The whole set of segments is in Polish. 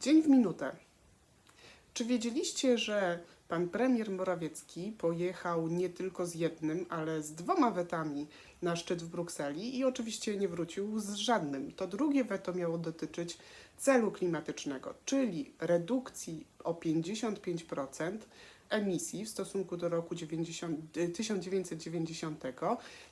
Dzień w minutę. Czy wiedzieliście, że pan premier Morawiecki pojechał nie tylko z jednym, ale z dwoma wetami na szczyt w Brukseli i oczywiście nie wrócił z żadnym? To drugie weto miało dotyczyć celu klimatycznego, czyli redukcji o 55% emisji w stosunku do roku 90, y, 1990,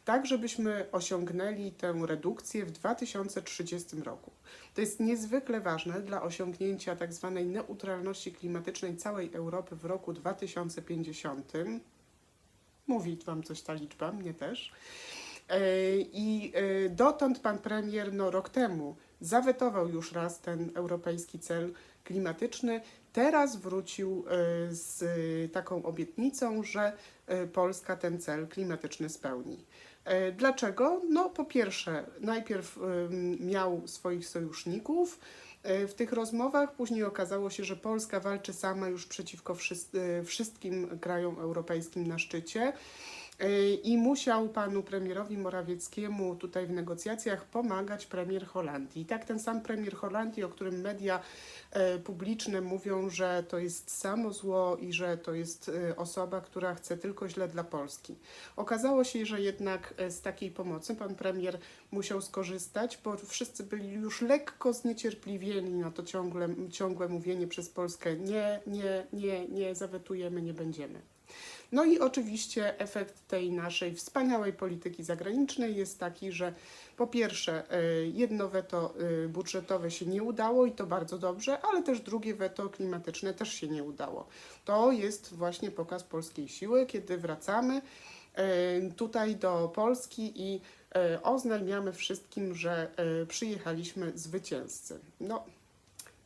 tak żebyśmy osiągnęli tę redukcję w 2030 roku. To jest niezwykle ważne dla osiągnięcia tak zwanej neutralności klimatycznej całej Europy w roku 2050. Mówi Wam coś ta liczba, mnie też. E, I e, dotąd pan premier no, rok temu zawetował już raz ten europejski cel klimatyczny. Teraz wrócił e, z taką obietnicą, że Polska ten cel klimatyczny spełni. Dlaczego? No po pierwsze, najpierw miał swoich sojuszników w tych rozmowach, później okazało się, że Polska walczy sama już przeciwko wszys- wszystkim krajom europejskim na szczycie. E, I musiał panu premierowi Morawieckiemu tutaj w negocjacjach pomagać premier Holandii. I tak ten sam premier Holandii, o którym media e, publiczne mówią, że to jest samo zło i że to jest e, osoba, która chce tylko źle dla Polski. Okazało się, że jednak z takiej pomocy pan premier musiał skorzystać, bo wszyscy byli już lekko zniecierpliwieni na to ciągle, ciągłe mówienie przez Polskę nie, nie, nie, nie zawetujemy, nie będziemy. No i oczywiście efekt tej naszej wspaniałej polityki zagranicznej jest taki, że po pierwsze e, jedno weto e, budżetowe się nie udało i to bardzo dobrze, ale też drugie weto klimatyczne też się nie udało. To jest właśnie pokaz polskiej siły, kiedy wracamy e, tutaj do Polski i oznajmiamy wszystkim, że przyjechaliśmy zwycięzcy. No,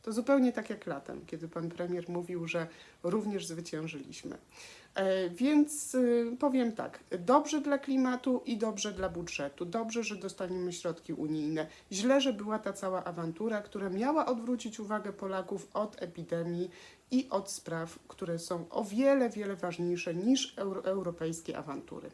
to zupełnie tak jak latem, kiedy pan premier mówił, że również zwyciężyliśmy. E, Więc y, powiem tak, dobrze dla klimatu i dobrze dla budżetu. Dobrze, że dostaniemy środki unijne. Źle, że była ta cała awantura, która miała odwrócić uwagę Polaków od epidemii i od spraw, które są o wiele, wiele ważniejsze niż euro, europejskie awantury.